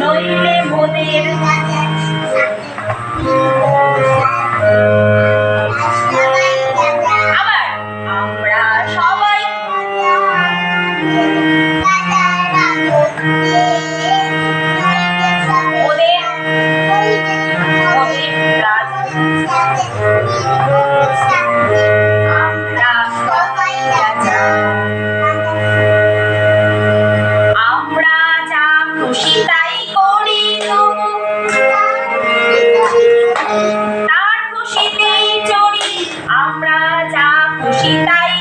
নইলে মোদের আবার আমরা সবাই মোদের মোদের রাজ Kita